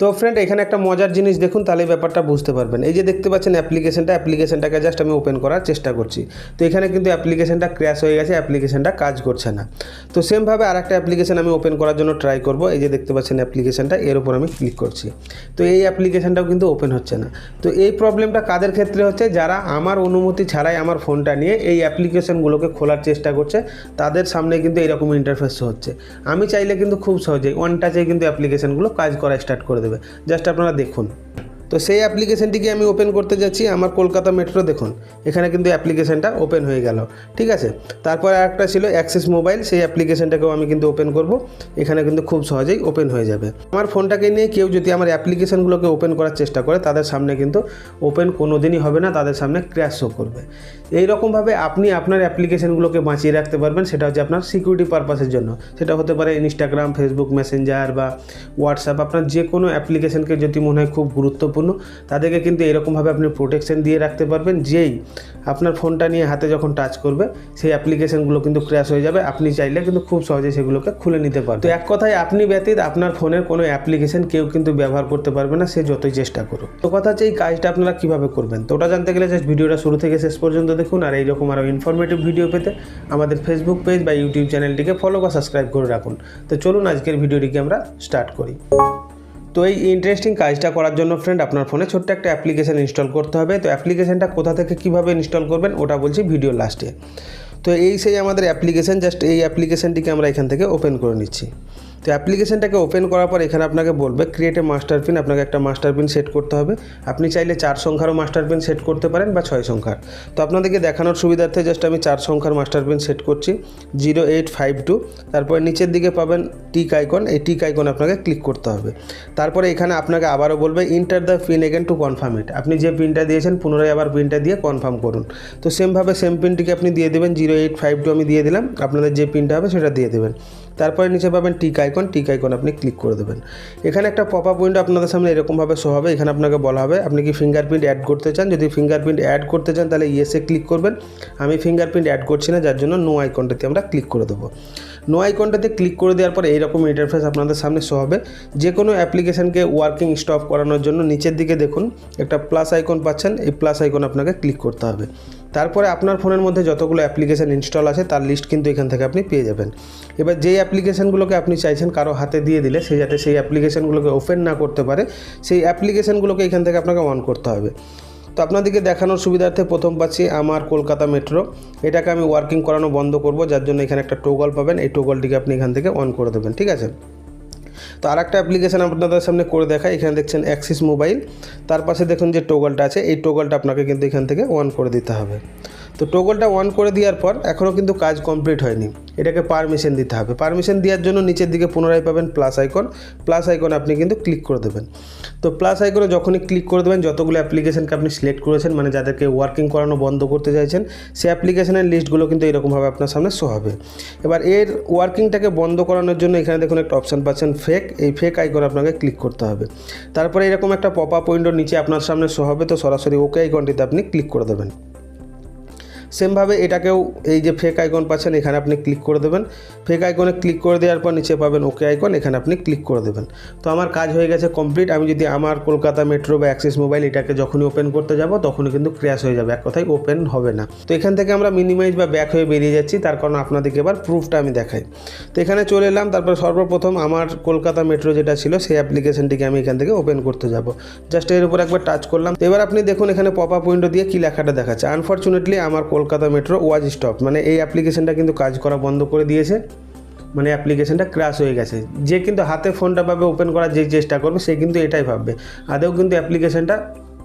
তো ফ্রেন্ড এখানে একটা মজার জিনিস দেখুন, তাহলে ব্যাপারটা বুঝতে পারবেন। এই যে দেখতে পাচ্ছেন অ্যাপ্লিকেশনটা অ্যাপ্লিকেশনটাকে জাস্ট আমি ওপেন করার চেষ্টা করছি। তো এখানে কিন্তু অ্যাপ্লিকেশনটা ক্র্যাশ হয়ে গেছে অ্যাপ্লিকেশনটা কাজ করছে না। তো সেমভাবে আর একটা অ্যাপ্লিকেশন আমি ওপেন করার জন্য ট্রাই করব। এই যে দেখতে পাচ্ছেন অ্যাপ্লিকেশনটা এর উপর আমি ক্লিক করছি। তো এই অ্যাপ্লিকেশনটাও কিন্তু ওপেন হচ্ছে না। তো এই প্রবলেমটা কাদের ক্ষেত্রে হচ্ছে? যারা আমার অনুমতি ছাড়াই আমার ফোনটা নিয়ে এই অ্যাপ্লিকেশনগুলোকে খোলার চেষ্টা করছে, তাদের সামনে কিন্তু এরকম ইন্টারফেস হচ্ছে। আমি চাইলে কিন্তু খুব সহজেই ওয়ান টাচে কিন্তু অ্যাপ্লিকেশনগুলো কাজ করা স্টার্ট করে দেবে। জাস্ট আপনারা দেখুন। তো সেই অ্যাপ্লিকেশনটিকে আমি ওপেন করতে যাচ্ছি, আমার কলকাতা মেট্রো দেখুন। এখানে কিন্তু অ্যাপ্লিকেশনটা ওপেন হয়ে গেল, ঠিক আছে? তারপর একটা ছিল অ্যাক্সেস মোবাইল, সেই অ্যাপ্লিকেশনটাকেও আমি কিন্তু ওপেন করব। এখানে কিন্তু খুব সহজেই ওপেন হয়ে যাবে। আমার ফোনটাকে নিয়ে কেউ যদি আমার অ্যাপ্লিকেশনগুলোকে ওপেন করার চেষ্টা করে, তাদের সামনে কিন্তু ওপেন কোনো দিনই হবে না, তাদের সামনে ক্র্যাশ শো করবে। এই রকমভাবে আপনি আপনার অ্যাপ্লিকেশনগুলোকে বাঁচিয়ে রাখতে পারবেন, সেটা হচ্ছে আপনার সিকিউরিটি পারপাসের জন্য। সেটা হতে পারে ইনস্টাগ্রাম ফেসবুক মেসেঞ্জার বা হোয়াটসঅ্যাপ আপনার যে কোনো অ্যাপ্লিকেশনকে যদি মনে হয় খুব গুরুত্বপূর্ণ তাদেরকে কিন্তু এরকমভাবে আপনি প্রোটেকশন দিয়ে রাখতে পারবেন। যেই আপনার ফোনটা নিয়ে হাতে যখন টাচ করবে, সেই অ্যাপ্লিকেশনগুলো কিন্তু ক্র্যাশ হয়ে যাবে। আপনি চাইলে কিন্তু খুব সহজে সেগুলোকে খুলে নিতে পারবেন। তো এক কথায় আপনি ব্যতীত আপনার ফোনের কোনো অ্যাপ্লিকেশন কেউ কিন্তু ব্যবহার করতে পারবে না, সে যতই চেষ্টা করুক। তো কথা হচ্ছে এই কাজটা আপনারা কীভাবে করবেন? তো ওটা জানতে গেলে জাস্ট ভিডিওটা শুরু থেকে শেষ পর্যন্ত দেখুন, আর এইরকম আরও ইনফরমেটিভ ভিডিও পেতে আমাদের ফেসবুক পেজ বা ইউটিউব চ্যানেলটিকে ফলো বা সাবস্ক্রাইব করে রাখুন। তো চলুন আজকের ভিডিওটিকে আমরা স্টার্ট করি। তো এই ইন্টারেস্টিং কাজটা করার জন্য ফ্রেন্ড আপনার ফোনে ছোট্ট একটা অ্যাপ্লিকেশান ইনস্টল করতে হবে। তো অ্যাপ্লিকেশানটা কোথা থেকে কীভাবে ইনস্টল করবেন, ওটা বলছি ভিডিও লাস্টে তো এই সেই আমাদের অ্যাপ্লিকেশান জাস্ট এই অ্যাপ্লিকেশানটিকে আমরা এখান থেকে ওপেন করে নিচ্ছি। তো অ্যাপ্লিকেশনটাকে ওপেন করার পর এখানে আপনাকে বলবে ক্রিয়েট মাস্টার পিন আপনাকে একটা মাস্টার পিন সেট করতে হবে। আপনি চাইলে চার সংখ্যারও মাস্টার পিন সেট করতে পারেন বা ছয় সংখ্যার। তো আপনাদেরকে দেখানোর সুবিধার্থে জাস্ট আমি চার সংখ্যার মাস্টার পিন সেট করছি জিরো এইট ফাইভ টু তারপরে নিচের দিকে পাবেন টিক আইকন এই টিক আইকন আপনাকে ক্লিক করতে হবে। তারপরে এখানে আপনাকে আবারও বলবে enter the pin again to confirm it আপনি যে পিনটা দিয়েছেন, পুনরায় আবার পিনটা দিয়ে কনফার্ম করুন। তো সেমভাবে সেম পিনটিকে আপনি দিয়ে দেবেন জিরো এইট ফাইভ টু আমি দিয়ে দিলাম। আপনাদের যে পিনটা হবে সেটা দিয়ে দেবেন। তারপরে নিচে পাবেন টিক আইকন টিক আইকন আপনি ক্লিক করে দেবেন। এখানে একটা পপ আপ উইন্ডো আপনাদের সামনে এরকমভাবে শো হবে, এখানে আপনাকে বলা হবে, আপনি কি ফিঙ্গারপ্রিন্ট অ্যাড করতে চান? যদি ফিঙ্গারপ্রিন্ট অ্যাড করতে চান, তাহলে ইয়েসে ক্লিক করবেন। আমি ফিঙ্গারপ্রিন্ট অ্যাড করছি না, যার জন্য নো আইকনটাতে আমরা ক্লিক করে দেবো। নো আইকনটাতে ক্লিক করে দেওয়ার পর এইরকম ইন্টারফেস আপনাদের সামনে শো হবে। যে কোনো অ্যাপ্লিকেশনকে ওয়ার্কিং স্টপ করানোর জন্য নিচের দিকে দেখুন, একটা প্লাস আইকন পাচ্ছেন, এই প্লাস আইকন আপনাকে ক্লিক করতে হবে। তারপরে আপনার ফোনের মধ্যে যতগুলো অ্যাপ্লিকেশন ইনস্টল আছে, তার লিস্ট কিন্তু এখান থেকে আপনি পেয়ে যাবেন। এবার যেই অ্যাপ্লিকেশনগুলোকে আপনি চাইছেন কারও হাতে দিয়ে দিলে, সে যাতে সেই অ্যাপ্লিকেশনগুলোকে ওপেন না করতে পারে, সেই অ্যাপ্লিকেশনগুলোকে এখান থেকে আপনাকে অন করতে হবে। তো আপনাদেরকে দেখানোর সুবিধার্থে প্রথম পাচ্ছি আমার কলকাতা মেট্রো। এটাকে আমি ওয়ার্কিং করানো বন্ধ করব, যার জন্য এখানে একটা টোগল পাবেন। এই টোগলটিকে আপনি এখান থেকে অন করে দেবেন, ঠিক আছে? তো আর একটা অ্যাপ্লিকেশান আপনাদের সামনে করে দেখায় এখানে দেখছেন অ্যাক্সিস মোবাইল তার পাশে দেখুন যে টোগলটা আছে, এই টোগলটা আপনাকে কিন্তু এখান থেকে অন করে দিতে হবে। তো টোগলটা অন করে দেওয়ার পর এখনও কিন্তু কাজ কমপ্লিট হয়নি। এটাকে পারমিশন দিতে হবে। পারমিশন দেওয়ার জন্য নিচের দিকে পুনরায় পাবেন প্লাস আইকন প্লাস আইকন আপনি কিন্তু ক্লিক করে দেবেন। তো প্লাস আইকনে যখনই ক্লিক করে দেবেন, যতগুলো অ্যাপ্লিকেশনকে আপনি সিলেক্ট করেছেন মানে যাদেরকে ওয়ার্কিং করানো বন্ধ করতে চাইছেন, সেই অ্যাপ্লিকেশনের লিস্টগুলো কিন্তু এরকমভাবে আপনার সামনে শো হবে। এবার এর ওয়ার্কিংটাকে বন্ধ করানোর জন্য এখানে দেখুন একটা অপশান পাচ্ছেন ফেক এই ফেক আইকন আপনাকে ক্লিক করতে হবে। তারপরে এরকম একটা পপ আপ নিচে আপনার সামনে শো হবে, তো সরাসরি ওকে আইকনটিতে আপনি ক্লিক করে দেবেন। সেমভাবে এটাকেও এই যে ফেক আইকন পাচ্ছেন, এখানে আপনি ক্লিক করে দেবেন। ফেক আইকনে ক্লিক করে দেওয়ার পর নিচে পাবেন ওকে আইকন এখানে আপনি ক্লিক করে দেবেন। তো আমার কাজ হয়ে গেছে কমপ্লিট আমি যদি আমার কলকাতা মেট্রো বা অ্যাক্সিস মোবাইল এটাকে যখনই ওপেন করতে যাব, তখনই কিন্তু ক্র্যাশ হয়ে যাবে, এক কথায় ওপেন হবে না। তো এখান থেকে আমরা মিনিমাইজ বা ব্যাক হয়ে বেরিয়ে যাচ্ছি, তার কারণ আপনাদেরকে এবার প্রুফটা আমি দেখাই। তো এখানে চলে এলাম, তারপর সর্বপ্রথম আমার কলকাতা মেট্রো যেটা ছিল, সেই অ্যাপ্লিকেশনটিকে আমি এখান থেকে ওপেন করতে যাব। জাস্ট এর উপর একবার টাচ করলাম। এবার আপনি দেখুন এখানে পপ আপ উইন্ডো দিয়ে কী লেখাটা দেখাচ্ছে। আনফর্চুনেটলি আমার কলকাতা মেট্রো ওয়াজ স্টপ। মানে এই অ্যাপ্লিকেশনটা কিন্তু কাজ করা বন্ধ করে দিয়েছে। মানে অ্যাপ্লিকেশনটা ক্র্যাশ হয়ে গেছে। যে কিন্তু হাতে ফোনটা পাবে ওপেন করার যে চেষ্টা করবে, সে কিন্তু এটাই ভাববে। আদেও কিন্তু অ্যাপ্লিকেশনটা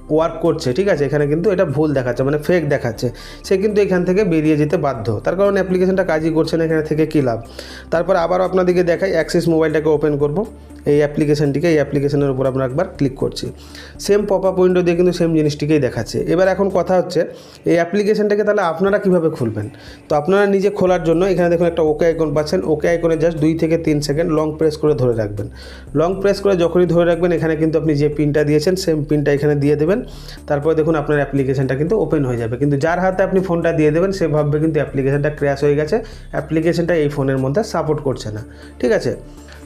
ওয়ার্ক করছে, ঠিক আছে? এখানে কিন্তু এটা ভুল দেখাচ্ছে মানে ফেক দেখাচ্ছে। সে কিন্তু এখান থেকে বেরিয়ে যেতে বাধ্য। তার কারণ অ্যাপ্লিকেশনটা কাজই করছে না, এখানে থেকে কী লাভ? তারপর আবার আপনাদেরকে দেখাই অ্যাক্সেস মোবাইলটাকে ওপেন করব। এই অ্যাপ্লিকেশনটিকে এই অ্যাপ্লিকেশনের উপর আমরা একবার ক্লিক করছি। সেম পপ আপ উইন্ডো দিয়ে কিন্তু সেম জিনিসটিকেই দেখাচ্ছে। এবার এখন কথা হচ্ছে, এই অ্যাপ্লিকেশনটাকে তাহলে আপনারা কীভাবে খুলবেন? তো আপনারা নিজে খোলার জন্য এখানে দেখুন একটা ওকে আইকন পাচ্ছেন। ওকে আইকনে জাস্ট দুই থেকে তিন সেকেন্ড লং প্রেস করে ধরে রাখবেন। লং প্রেস করে যখনই ধরে রাখবেন, এখানে কিন্তু আপনি যে পিনটা দিয়েছেন সেম পিনটা এখানে দিয়ে দেবেন। তারপরে দেখুন আপনার অ্যাপ্লিকেশনটা কিন্তু ওপেন হয়ে যাবে। কিন্তু যার হাতে আপনি ফোনটা দিয়ে দেবেন, সে ভাববে কিন্তু অ্যাপ্লিকেশনটা ক্র্যাশ হয়ে গেছে। অ্যাপ্লিকেশনটা এই ফোনের মধ্যে সাপোর্ট করছে না। ঠিক আছে?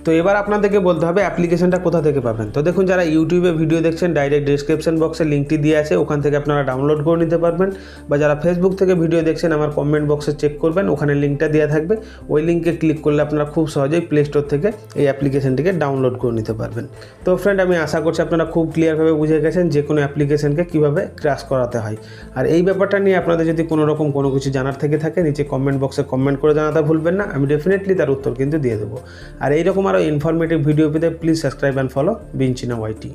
তো এবার আপনাদেরকে বলতে হবে অ্যাপ্লিকেশনটা কোথা থেকে পাবেন? তো দেখুন, যারা ইউটিউবে ভিডিও দেখছেন ডাইরেক্ট ডিসক্রিপশন বক্সে লিঙ্কটি দিয়ে আছে, ওখান থেকে আপনারা ডাউনলোড করে নিতে পারবেন। বা যারা ফেসবুক থেকে ভিডিও দেখছেন, আমার কমেন্ট বক্সে চেক করবেন, ওখানে লিঙ্কটা দেওয়া থাকবে। ওই লিঙ্কে ক্লিক করলে আপনারা খুব সহজেই প্লে স্টোর থেকে এই অ্যাপ্লিকেশনটিকে ডাউনলোড করে নিতে পারবেন। তো ফ্রেন্ড আমি আশা করছি আপনারা খুব ক্লিয়ারভাবে বুঝে গেছেন যে কোনো অ্যাপ্লিকেশনকে কীভাবে ক্র্যাশ করাতে হয়। আর এই ব্যাপারটা নিয়ে আপনাদের যদি কোনো রকম কোনো কিছু জানার থেকে থাকে, নিচে কমেন্ট বক্সে কমেন্ট করে জানাতে ভুলবেন না। আমি ডেফিনেটলি তার উত্তর কিন্তু দিয়ে দেবো। আর এইরকম আরও ইনফরমেটিভ ভিডিও পেতে প্লিজ সাবস্ক্রাইব অ্যান্ড ফলো বিঞ্চিনা ওয়াইটি